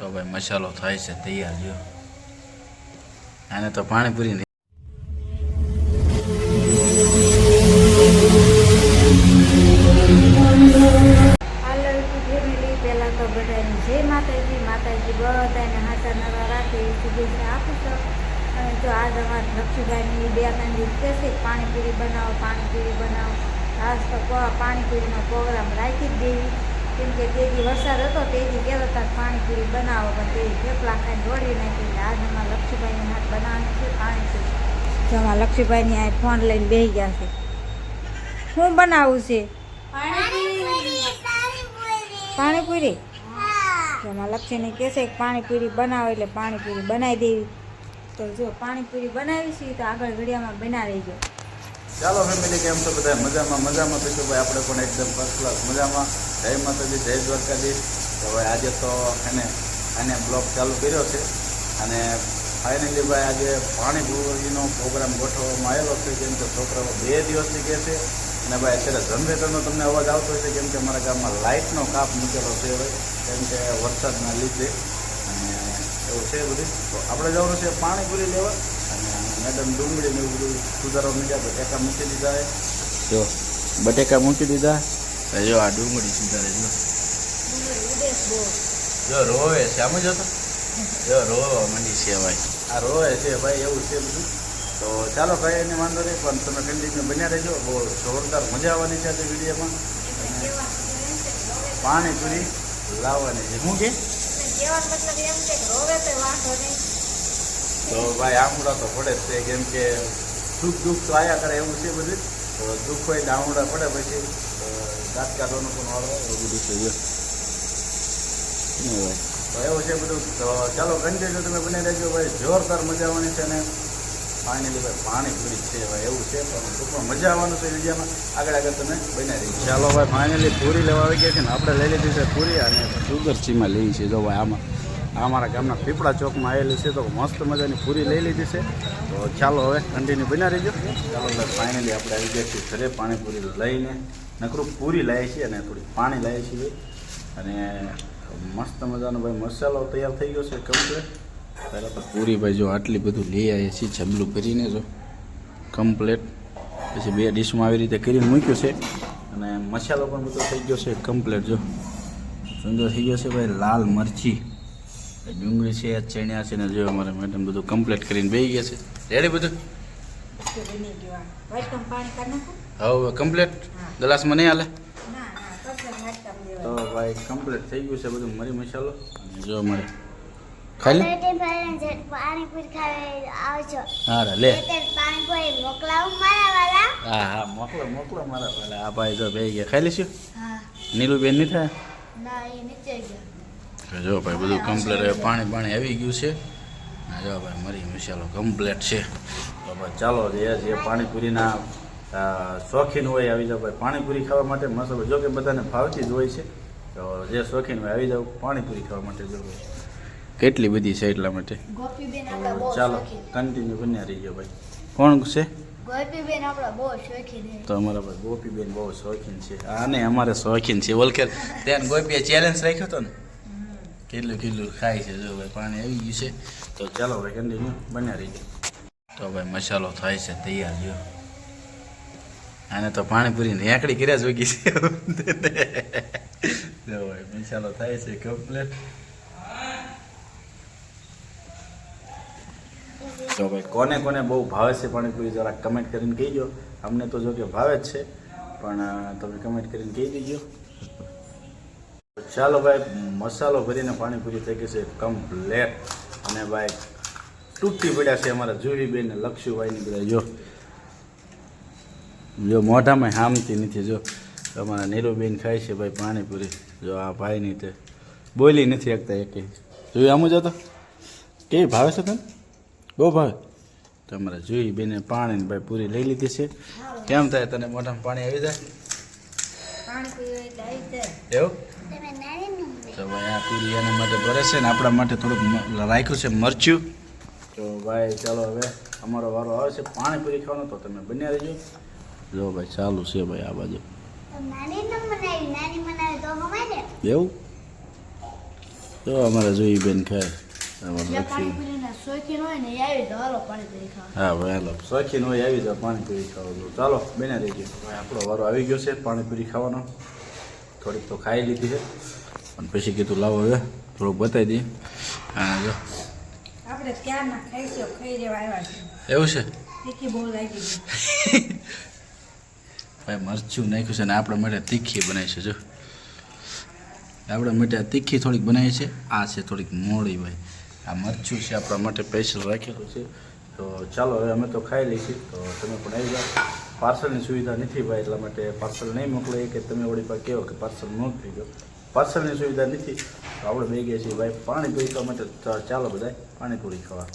તો ભાઈ મસાલો થાય છે, તૈયાર જો. આને તો પાણીપુરી જો આ અમારા લક્ષ્મીભાઈની બે ત્રણ દિવસ કહેશે પાણીપુરી બનાવો પાણીપુરી બનાવો. આજ તો પાણીપુરીનો પ્રોગ્રામ રાખી જ દેવી. કેમ કે તે દી વરસાદ હતો તે દી કહેતા હતા પાણીપુરી બનાવો, પણ તે થેપલા ખાઈને દોડી નાખી એટલે આજ અમારા લક્ષ્મીભાઈની હાથ બનાવવાની છે પાણીપુરી તો અમારા લક્ષ્મીભાઈની આ ફોન લઈને બેસી ગયા છે. શું બનાવવું છે? પાણીપુરી. જેમાં લક્ષ્મીને કહેશે કે પાણીપુરી બનાવો એટલે પાણીપુરી બનાવી દેવી. તો જો પાણીપુરી બનાવી છે તો આગળ ઘડિયામાં બનાવી રહીજો ચાલો ફેમિલી કેમ છો બધા મજામાં મજામાં. પીશું ભાઈ આપણે પણ એકદમ ફર્સ્ટ ક્લાસ મજામાં. જય માતાજી, જય દ્વારકાધીશ. તો ભાઈ આજે તો એને એને બ્લોગ ચાલુ કર્યો છે. અને ફાઇનલી ભાઈ, આજે પાણીપુરીનો પ્રોગ્રામ ગોઠવવામાં આવેલો છે. કેમ કે છોકરાઓ બે દિવસથી કહે છે. અને ભાઈ, અત્યારે જનરેટરનો તમને અવાજ આવતો છે કેમ કે અમારા ગામમાં લાઇટનો કાપ મૂકેલો છે હવે. કેમ કે વરસાદના લીધે. અને એવું છે બધું. તો આપણે જવાનું છે પાણીપુરી લેવા. મેડમ ડુંગળી ને એવું બધું સુધારવા મીઠા બટેકા મૂકી દીધા છે. જો બટેકા મૂકી દીધા. જો આ ડુંગળી સુધારે જો. જો રોવે છે. આમ જ હતો? જો રોવા મંડી છે ભાઈ. આ રોવે છે ભાઈ એવું છે બધું. તો ચાલો ભાઈ એને વાંધો નહીં પણ તમે કન્ટિન્યુ બન્યા રહેજો. બહુ જોરદાર મજા આવવાની છે આજે વિડીયોમાં. પાણી પાણીપુરી લાવવાની છે. શું કે? મતલબ એમ કે રોવે તો વાંધો નહીં. તો ભાઈ આમળા તો પડે જ છે કેમ કે સુખ દુઃખ તો આવ્યા કરે એવું છે બધું. તો દુઃખ હોય ને પડે પછી. દાંત કાઢવાનો પણ વાળો એવું બધું છે જો. તો એવું છે બધું. તો ચાલો કન્ટિન્યુ તમે બની રહેજો ભાઈ. જોરદાર મજા આવવાની છે ને. ફાઇનલી ભાઈ પાણી પૂરી છે ભાઈ એવું છે. પણ ટૂંકમાં મજા આવવાનું છે વિડીયોમાં. આગળ આગળ તમે બનાવી ચાલો ભાઈ ફાઇનલી પૂરી લેવા આવી ગયા છે ને. આપણે લઈ લીધી છે પૂરી અને સુગર ચીમાં લઈ છે. જો ભાઈ આમાં અમારા ગામના પીપળા ચોકમાં આવેલી છે તો મસ્ત મજાની પૂરી લઈ લીધી છે. તો ચાલો હવે કન્ટિન્યુ બના રહીજો. ચાલો ફાઇનલી આપણે આવી ગયા છીએ ઘરે પાણીપુરી લઈને. નકરું પૂરી લાવીએ છીએ અને થોડી પાણી લાવીએ છીએ. અને મસ્ત મજાનો ભાઈ મસાલો તૈયાર થઈ ગયો છે કમ્પ્લેટ પહેલાં તો પૂરી ભાઈ જો આટલી બધું લઈ આવીએ છીએ જમલું કરીને જો. કમ્પ્લેટ પછી બે ડીશમાં આવી રીતે કરીને મૂક્યું છે. અને મસાલો પણ બધો થઈ ગયો છે કમ્પ્લેટ જો. સુંદર થઈ ગયો છે ભાઈ, લાલ મરચી. ડુંગળી છે ચણ્યા છે ને જો અમારે મેડમ બધું કમ્પ્લીટ કરીને બેસી ગયા છે. રેડી બધું? તો બની ગયું આ વાટકામ પાણી કાઢ નાખો હવે કમ્પ્લીટ ગ્લાસમાં નહીં હાલે તો ભાઈ કમ્પ્લીટ થઈ ગયું છે બધું. મરી મસાલો. અને જો અમારે ખાલી? હા રે લે. હા હા મોકલો મોકલો મારા પહેલાં આ ભાઈ જો બે ગયા. ખાઈ લઈશું? નીલુબેન નહીં થાય? ના એ નીચે ગયા. તો જો ભાઈ બધું કમ્પ્લેટ પાણી પાણી આવી ગયું છે. જો ભાઈ મરી મસાલો કમ્પ્લેટ છે. તો ભાઈ ચાલો જે જે પાણીપુરીના શોખીન હોય આવી જાવ ભાઈ. પાણીપુરી ખાવા માટે મસ્ત જો કે બધાને ભાવતી જ હોય છે. તો જે શોખીન હોય આવી જાવ પાણીપુરી ખાવા માટે જો કેટલી બધી છે એટલા માટે? ચાલો કન્ટિન્યુ બન્યા રહીજો ભાઈ. કોણ છે? તો અમારા ભાઈ ગોપીબેન બહુ શોખીન છે. હા ને અમારે શોખીન છે. ઓલકેર ત્યાં ગોપીએ ચેલેન્જ રાખ્યો હતો ને? કેટલું કેટલું ખાય છે, જો ભાઈ પાણી આવી ગયું છે, તો ચાલો ભાઈ કન્ટિન્યુ બનાવી રહીજો. તો ભાઈ મસાલો થાય છે, તૈયાર જો. આને તો પાણીપુરી રેંકડી કર્યા જ વગી છે. જો ભાઈ મસાલો થાય છે કમ્પ્લીટ તો ભાઈ કોને કોને બહુ ભાવે છે પાણીપુરી જરા કમેન્ટ કરીને કહીજો. અમને તો જો કે ભાવે જ છે, પણ તમે કમેન્ટ કરીને કહી દેજો. ચાલો ભાઈ, મસાલો ભરીને પાણીપુરી થઈ ગઈ છે કમ્પ્લેટ અને ભાઈ, તૂટી પડ્યા છે અમારા જુહીબેન ને લક્ષુભાઈની બધા. જો જો મોઢામાં હામતી નથી, જો. અમારા નીરુબેન ખાય છે ભાઈ પાણીપુરી. જો આ ભાઈની તે બોલી નથી શકતા એકે. જોયું આમ જ હતો? કેવી ભાવે છે તને? બહુ ભાવે. તમારા જોઈ બેને પાણી ભાઈ પૂરી લઈ લીધી છે. કેમ થાય તને મોઢામાં પાણી આવી જાય પાણી પીવું એટલે આવી જાય એવું? તો ભાઈ આ પૂરી એના માટે ભરે છે ને આપણા માટે થોડુંક રાખ્યું છે મરચું. તો ભાઈ ચાલો હવે અમારો વારો આવે છે. પાણીપુરી ખાવાનો તો તમે બન્યા રહેજો. જો ભાઈ ચાલુ છે ભાઈ આ બાજુ. એવું? તો અમારે જોઈ બેન ખાય. હા ભાઈ હાલો શોખીન હોય આવી જાવ પાણીપુરી ખાવા ચાલો બેને રહીજો ગયો આપણો વારો આવી ગયો છે પાણીપુરી ખાવાનો થોડીક તો ખાઈ લીધી છે અને પછી કીધું લાવો હવે થોડુંક બતાવી દઈએ હા જો આપણે ક્યારના ખાઈશું ખાઈ રહેવા આવ્યા છે એવું છે તીખી બહુ લાગી ભાઈ મરચું નાખ્યું છે ને આપણા માટે તીખી બનાવી છે જો. આપણા માટે તીખી થોડીક બનાવી છે. આ છે થોડીક મોડી ભાઈ. આ મરચું છે, આપણા માટે સ્પેશિયલ રાખેલું છે. તો ચાલો, હવે અમે તો ખાઈ લઈશું. તો તમે પણ આવી જાઓ. પાર્સલની સુવિધા નથી ભાઈ, એટલા માટે પાર્સલ નહીં મોકલાય. કે તમે વળી પાસે કહો કે પાર્સલ ન થઈ ગયો. પાર્સલની સુવિધા નથી. તો આપણે બે ગયા છીએ ભાઈ. પાણીપુરી ખાવા માટે ચાલો બધા પાણીપુરી ખાવા.